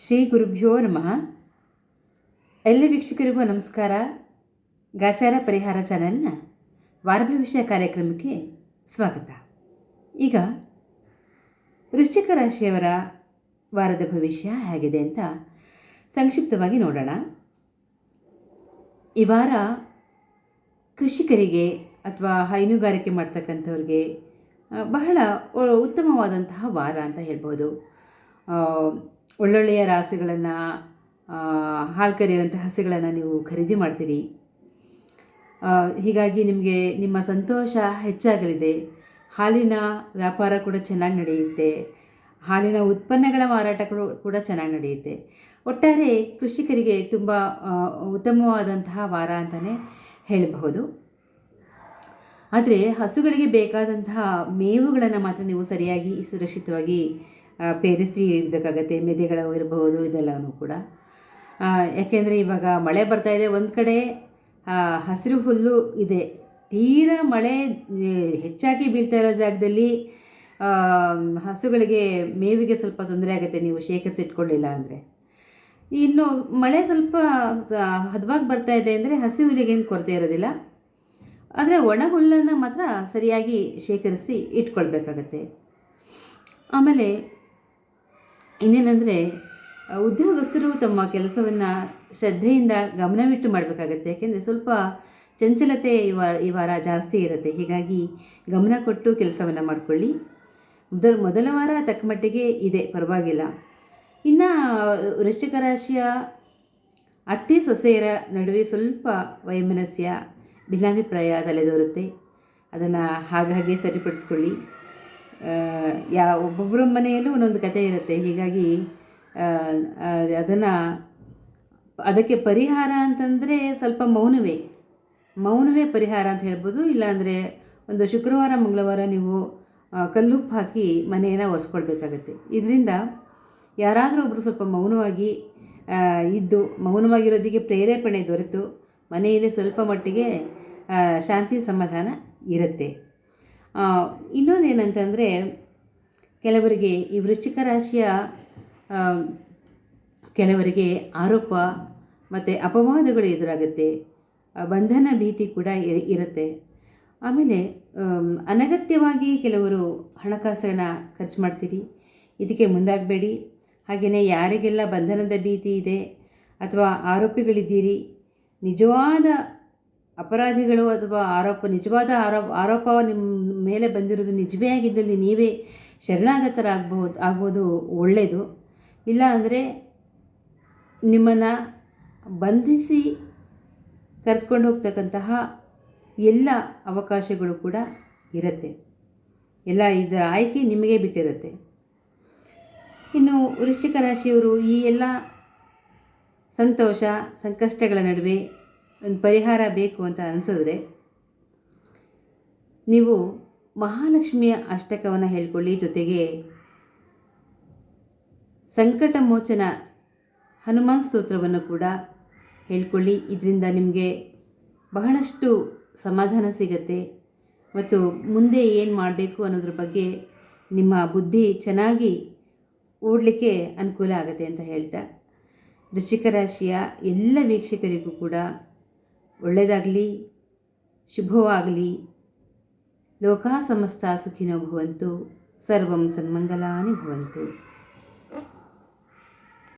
ಶ್ರೀ ಗುರುಭ್ಯೋ ನಮಃ. ಎಲ್ಲ ವೀಕ್ಷಕರಿಗೂ ನಮಸ್ಕಾರ. ಗಾಚಾರ ಪರಿಹಾರ ಚಾನೆಲ್ನ ವಾರಭವಿಷ್ಯ ಕಾರ್ಯಕ್ರಮಕ್ಕೆ ಸ್ವಾಗತ. ಈಗ ವೃಶ್ಚಿಕ ರಾಶಿಯವರ ವಾರದ ಭವಿಷ್ಯ ಹೇಗಿದೆ ಅಂತ ಸಂಕ್ಷಿಪ್ತವಾಗಿ ನೋಡೋಣ. ಈ ವಾರ ಕೃಷಿಕರಿಗೆ ಅಥವಾ ಹೈನುಗಾರಿಕೆ ಮಾಡ್ತಕ್ಕಂಥವ್ರಿಗೆ ಬಹಳ ಉತ್ತಮವಾದಂತಹ ವಾರ ಅಂತ ಹೇಳ್ಬೋದು. ಒಳ್ಳೊಳ್ಳೆಯ ರಾಸುಗಳನ್ನು ಹಾಲು ಕರೆಯುವಂಥ ಹಸುಗಳನ್ನು ನೀವು ಖರೀದಿ ಮಾಡ್ತೀರಿ. ಹೀಗಾಗಿ ನಿಮಗೆ ನಿಮ್ಮ ಸಂತೋಷ ಹೆಚ್ಚಾಗಲಿದೆ. ಹಾಲಿನ ವ್ಯಾಪಾರ ಕೂಡ ಚೆನ್ನಾಗಿ ನಡೆಯುತ್ತೆ. ಹಾಲಿನ ಉತ್ಪನ್ನಗಳ ಮಾರಾಟ ಕೂಡ ಚೆನ್ನಾಗಿ ನಡೆಯುತ್ತೆ. ಒಟ್ಟಾರೆ ಕೃಷಿಕರಿಗೆ ತುಂಬ ಉತ್ತಮವಾದಂತಹ ವಾರ ಅಂತಲೇ ಹೇಳಬಹುದು. ಆದರೆ ಹಸುಗಳಿಗೆ ಬೇಕಾದಂತಹ ಮೇವುಗಳನ್ನು ಮಾತ್ರ ನೀವು ಸರಿಯಾಗಿ, ಸುರಕ್ಷಿತವಾಗಿ ಪೇರಿಸಿ ಇಡಬೇಕಾಗತ್ತೆ, ಮೆದೆಗಳು ಇರಬಹುದು ಇದೆಲ್ಲವೂ ಕೂಡ. ಯಾಕೆಂದರೆ ಇವಾಗ ಮಳೆ ಬರ್ತಾ ಇದೆ, ಒಂದು ಕಡೆ ಹಸಿರು ಹುಲ್ಲು ಇದೆ. ತೀರಾ ಮಳೆ ಹೆಚ್ಚಾಗಿ ಬೀಳ್ತಾ ಇರೋ ಜಾಗದಲ್ಲಿ ಹಸುಗಳಿಗೆ ಮೇವಿಗೆ ಸ್ವಲ್ಪ ತೊಂದರೆ ಆಗುತ್ತೆ, ನೀವು ಶೇಖರಿಸಿಟ್ಕೊಳ್ಳಿಲ್ಲ ಅಂದರೆ. ಇನ್ನು ಮಳೆ ಸ್ವಲ್ಪ ಹದವಾಗಿ ಬರ್ತಾ ಇದೆ ಅಂದರೆ ಹಸಿ ಕೊರತೆ ಇರೋದಿಲ್ಲ. ಆದರೆ ಒಣ ಹುಲ್ಲನ್ನು ಮಾತ್ರ ಸರಿಯಾಗಿ ಶೇಖರಿಸಿ ಇಟ್ಕೊಳ್ಬೇಕಾಗತ್ತೆ. ಆಮೇಲೆ ಇನ್ನೇನೆಂದರೆ ಉದ್ಯೋಗಸ್ಥರು ತಮ್ಮ ಕೆಲಸವನ್ನು ಶ್ರದ್ಧೆಯಿಂದ ಗಮನವಿಟ್ಟು ಮಾಡಬೇಕಾಗತ್ತೆ. ಯಾಕೆಂದರೆ ಸ್ವಲ್ಪ ಚಂಚಲತೆ ಈ ವಾರ ಈ ವಾರ ಜಾಸ್ತಿ ಇರುತ್ತೆ. ಹೀಗಾಗಿ ಗಮನ ಕೊಟ್ಟು ಕೆಲಸವನ್ನು ಮಾಡಿಕೊಳ್ಳಿ. ಮೊದಲ ಮೊದಲ ವಾರ ತಕ್ಕಮಟ್ಟಿಗೆ ಇದೆ, ಪರವಾಗಿಲ್ಲ. ಇನ್ನು ವೃಶ್ಚಿಕ ರಾಶಿಯ ಅತ್ತೆ ಸೊಸೆಯರ ನಡುವೆ ಸ್ವಲ್ಪ ವೈಮನಸ್ಯ, ಭಿನ್ನಾಭಿಪ್ರಾಯ ತಲೆದೋರುತ್ತೆ. ಅದನ್ನು ಹಾಗಾಗಿ ಸರಿಪಡಿಸ್ಕೊಳ್ಳಿ. ಯಾ ಒಬ್ಬೊಬ್ಬರ ಮನೆಯಲ್ಲೂ ಒಂದೊಂದು ಕತೆ ಇರುತ್ತೆ. ಹೀಗಾಗಿ ಅದನ್ನು ಅದಕ್ಕೆ ಪರಿಹಾರ ಅಂತಂದರೆ ಸ್ವಲ್ಪ ಮೌನವೇ. ಮೌನವೇ ಪರಿಹಾರ ಅಂತ ಹೇಳ್ಬೋದು. ಇಲ್ಲಾಂದರೆ ಒಂದು ಶುಕ್ರವಾರ, ಮಂಗಳವಾರ ನೀವು ಕಲ್ಲುಪ್ಪು ಹಾಕಿ ಮನೆಯನ್ನು ಒರೆಸ್ಕೊಳ್ಬೇಕಾಗತ್ತೆ. ಇದರಿಂದ ಯಾರಾದರೂ ಒಬ್ಬರು ಸ್ವಲ್ಪ ಮೌನವಾಗಿ ಇದ್ದು ಮೌನವಾಗಿರೋದಕ್ಕೆ ಪ್ರೇರೇಪಣೆ ದೊರೆತು ಮನೆಯಲ್ಲಿ ಸ್ವಲ್ಪ ಮಟ್ಟಿಗೆ ಶಾಂತಿ ಸಮಾಧಾನ ಇರುತ್ತೆ. ಇನ್ನೊಂದೇನಂತಂದರೆ ಕೆಲವರಿಗೆ ಈ ವೃಶ್ಚಿಕ ರಾಶಿಯ ಕೆಲವರಿಗೆ ಆರೋಪ ಮತ್ತು ಅಪವಾದಗಳು ಎದುರಾಗುತ್ತೆ. ಬಂಧನ ಭೀತಿ ಕೂಡ ಇರ- ಇರುತ್ತೆ. ಆಮೇಲೆ ಅನಗತ್ಯವಾಗಿ ಕೆಲವರು ಹಣಕಾಸನ್ನು ಖರ್ಚು ಮಾಡ್ತೀರಿ. ಇದಕ್ಕೆ ಮುಂದಾಗಬೇಡಿ. ಹಾಗೆಯೇ ಯಾರಿಗೆಲ್ಲ ಬಂಧನದ ಭೀತಿ ಇದೆ ಅಥವಾ ಆರೋಪಿಗಳಿದ್ದೀರಿ, ನಿಜವಾದ ಅಪರಾಧಿಗಳು ಅಥವಾ ಆರೋಪ, ನಿಜವಾದ ಆರೋಪ ಆರೋಪ ನಿಮ್ಮ ಮೇಲೆ ಬಂದಿರೋದು ನಿಜವೇ ಆಗಿದ್ದಲ್ಲಿ ನೀವೇ ಶರಣಾಗತರಾಗಬಹುದು ಆಗ್ಬೋದು ಒಳ್ಳೆಯದು. ಇಲ್ಲ ಅಂದರೆ ನಿಮ್ಮನ್ನು ಬಂಧಿಸಿ ಕರೆದುಕೊಂಡು ಹೋಗ್ತಕ್ಕಂತಹ ಎಲ್ಲ ಅವಕಾಶಗಳು ಕೂಡ ಇರುತ್ತೆ. ಎಲ್ಲ ಇದರ ಆಯ್ಕೆ ನಿಮಗೆ ಬಿಟ್ಟಿರುತ್ತೆ. ಇನ್ನು ವೃಶ್ಚಿಕ ರಾಶಿಯವರು ಈ ಎಲ್ಲ ಸಂತೋಷ, ಸಂಕಷ್ಟಗಳ ನಡುವೆ ಒಂದು ಪರಿಹಾರ ಬೇಕು ಅಂತ ಅನಿಸಿದ್ರೆ ನೀವು ಮಹಾಲಕ್ಷ್ಮಿಯ ಅಷ್ಟಕವನ್ನು ಹೇಳ್ಕೊಳ್ಳಿ ಜೊತೆಗೆ ಸಂಕಟ ಮೋಚನ ಹನುಮಾನ್ ಸ್ತೋತ್ರವನ್ನು ಕೂಡ ಹೇಳ್ಕೊಳ್ಳಿ. ಇದರಿಂದ ನಿಮಗೆ ಬಹಳಷ್ಟು ಸಮಾಧಾನ ಸಿಗತ್ತೆ ಮತ್ತು ಮುಂದೆ ಏನು ಮಾಡಬೇಕು ಅನ್ನೋದ್ರ ಬಗ್ಗೆ ನಿಮ್ಮ ಬುದ್ಧಿ ಚೆನ್ನಾಗಿ ಓಡಲಿಕ್ಕೆ ಅನುಕೂಲ ಆಗುತ್ತೆ ಅಂತ ಹೇಳ್ತಾ. ವೃಶ್ಚಿಕ ರಾಶಿಯ ಎಲ್ಲ ವೀಕ್ಷಕರಿಗೂ ಕೂಡ ಒಳ್ಳೆಯದಾಗಲಿ ಶುಭವಾಗಲಿ. ಲೋಕಾ ಸಮಸ್ತ ಸುಖಿನೋ ಭವಂತು ಸರ್ವಂ ಸನ್ಮಂಗಲಾನಿ ಭವಂತು.